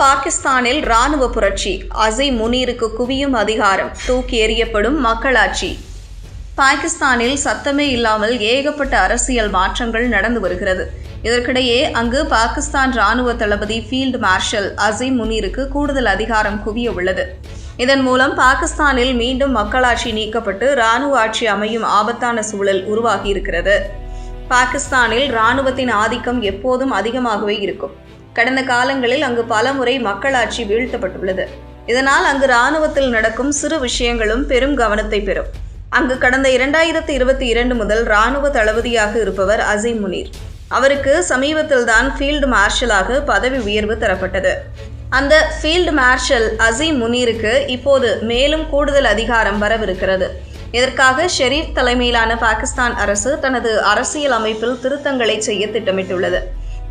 பாகிஸ்தானில் ராணுவ புரட்சி. அசை முனீருக்கு குவியும் அதிகாரம். தூக்கி எறியப்படும் மக்களாட்சி. பாகிஸ்தானில் சத்தமே இல்லாமல் ஏகப்பட்ட அரசியல் மாற்றங்கள் நடந்து வருகிறது. இதற்கிடையே அங்கு பாகிஸ்தான் ராணுவ தளபதி ஃபீல்டு மார்ஷல் அசை முனீருக்கு கூடுதல் அதிகாரம் குவிய உள்ளது. இதன் மூலம் பாகிஸ்தானில் மீண்டும் மக்களாட்சி நீக்கப்பட்டு ராணுவ ஆட்சி அமையும் ஆபத்தான சூழல் உருவாகியிருக்கிறது. பாகிஸ்தானில் ராணுவத்தின் ஆதிக்கம் எப்போதும் அதிகமாகவே இருக்கும். கடந்த காலங்களில் அங்கு பலமுறை மக்களாட்சி வீழ்த்தப்பட்டுள்ளது. இதனால் அங்கு இராணுவத்தில் நடக்கும் சிறு விஷயங்களும் பெரும் கவனத்தை பெறும். அங்கு கடந்த இரண்டாயிரத்தி இருபத்தி இரண்டு முதல் இராணுவ தளபதியாக இருப்பவர் அசீம் முனீர். அவருக்கு சமீபத்தில்தான் ஃபீல்டு மார்ஷலாக பதவி உயர்வு தரப்பட்டது. அந்த ஃபீல்டு மார்ஷல் அசீம் முனீருக்கு இப்போது மேலும் கூடுதல் அதிகாரம் வரவிருக்கிறது. இதற்காக ஷெரீப் தலைமையிலான பாகிஸ்தான் அரசு தனது அரசியல் அமைப்பில் திருத்தங்களை செய்ய திட்டமிட்டுள்ளது.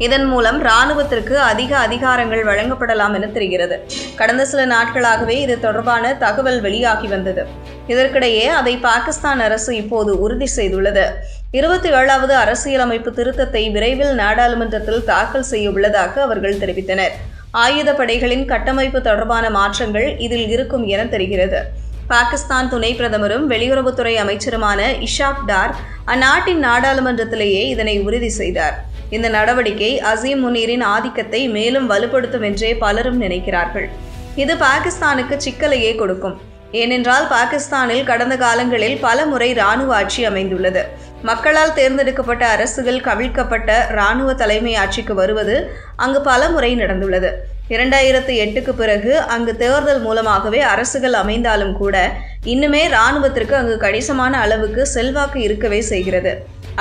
இதன் மூலம் ராணுவத்திற்கு அதிக அதிகாரங்கள் வழங்கப்படலாம் என தெரிகிறது. கடந்த சில நாட்களாகவே இது தொடர்பான தகவல் வெளியாகி வந்தது. இதற்கிடையே அதை பாகிஸ்தான் அரசு இப்போது உறுதி செய்துள்ளது. இருபத்தி ஏழாவது அரசியலமைப்பு திருத்தத்தை விரைவில் நாடாளுமன்றத்தில் தாக்கல் செய்ய உள்ளதாக அவர்கள் தெரிவித்தனர். ஆயுத படைகளின் கட்டமைப்பு தொடர்பான மாற்றங்கள் இதில் இருக்கும் என தெரிகிறது. பாகிஸ்தான் துணை பிரதமரும் வெளியுறவுத்துறை அமைச்சருமான இஷாக் டார் அந்நாட்டின் நாடாளுமன்றத்திலேயே இதனை உறுதி செய்தார். இந்த நடவடிக்கை அசீம் முனீரின் ஆதிக்கத்தை மேலும் வலுப்படுத்தும் என்றே பலரும் நினைக்கிறார்கள். இது பாகிஸ்தானுக்கு சிக்கலையே கொடுக்கும். ஏனென்றால் பாகிஸ்தானில் கடந்த காலங்களில் பல முறை இராணுவ ஆட்சி அமைந்துள்ளது. மக்களால் தேர்ந்தெடுக்கப்பட்ட அரசுகள் கவிழ்க்கப்பட்ட இராணுவ தலைமை ஆட்சிக்கு வருவது அங்கு பல முறை நடந்துள்ளது. இரண்டாயிரத்து எட்டுக்கு பிறகு அங்கு தேர்தல் மூலமாகவே அரசுகள் அமைந்தாலும் கூட இன்னுமே இராணுவத்திற்கு அங்கு கணிசமான அளவுக்கு செல்வாக்கு இருக்கவே செய்கிறது.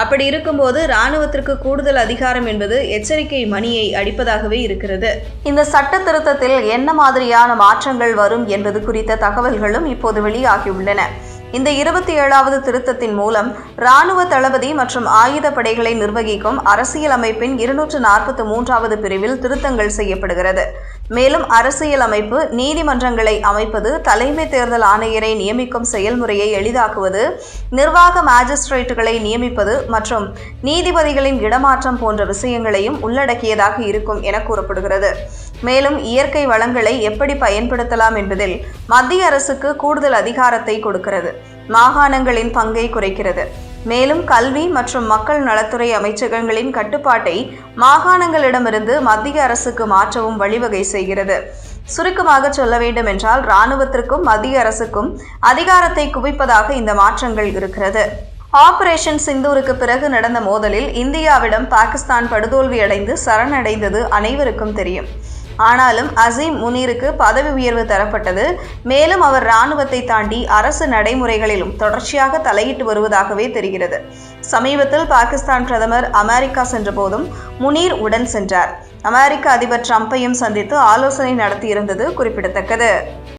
அப்படி இருக்கும்போது இராணுவத்திற்கு கூடுதல் அதிகாரம் என்பது எச்சரிக்கை மணியை அடிப்பதாகவே இருக்கிறது. இந்த சட்ட திருத்தத்தில் என்ன மாதிரியான மாற்றங்கள் வரும் என்பது குறித்த தகவல்களும் இப்போது வெளியாகியுள்ளன. இந்த இருபத்தி ஏழாவது திருத்தத்தின் மூலம் இராணுவ தளபதி மற்றும் ஆயுத படைகளை நிர்வகிக்கும் அரசியலமைப்பின் இருநூற்று நாற்பத்தி மூன்றாவது பிரிவில் திருத்தங்கள் செய்யப்படுகிறது. மேலும் அரசியலமைப்பு நீதிமன்றங்களை அமைப்பது தலைமை தேர்தல் ஆணையரை நியமிக்கும் செயல்முறையை எளிதாக்குவது நிர்வாக மாஜிஸ்ட்ரேட்டுகளை நியமிப்பது மற்றும் நீதிபதிகளின் இடமாற்றம் போன்ற விஷயங்களையும் உள்ளடக்கியதாக இருக்கும் என கூறப்படுகிறது. மேலும் இயற்கை வளங்களை எப்படி பயன்படுத்தலாம் என்பதில் மத்திய அரசுக்கு கூடுதல் அதிகாரத்தை கொடுக்கிறது. மாகாணங்களின் பங்கை குறைக்கிறது. மேலும் கல்வி மற்றும் மக்கள் நலத்துறை அமைச்சகங்களின் கட்டுப்பாட்டை மாகாணங்களிடமிருந்து மத்திய அரசுக்கு மாற்றவும் வழிவகை செய்கிறது. சுருக்கமாக சொல்ல வேண்டும் என்றால் இராணுவத்திற்கும் மத்திய அரசுக்கும் அதிகாரத்தை குவிப்பதாக இந்த மாற்றங்கள் இருக்கிறது. ஆபரேஷன் சிந்தூருக்கு பிறகு நடந்த மோதலில் இந்தியாவிடம் பாகிஸ்தான் படுதோல்வியடைந்து சரணடைந்தது அனைவருக்கும் தெரியும். ஆனாலும் அசீம் முனீருக்கு பதவி உயர்வு தரப்பட்டது. மேலும் அவர் இராணுவத்தை தாண்டி அரசு நடைமுறைகளிலும் தொடர்ச்சியாக தலையிட்டு வருவதாகவே தெரிகிறது. சமீபத்தில் பாகிஸ்தான் பிரதமர் அமெரிக்கா சென்றபோதும் முனீர் உடன் சென்றார். அமெரிக்க அதிபர் ட்ரம்பையும் சந்தித்து ஆலோசனை நடத்தியிருந்தது குறிப்பிடத்தக்கது.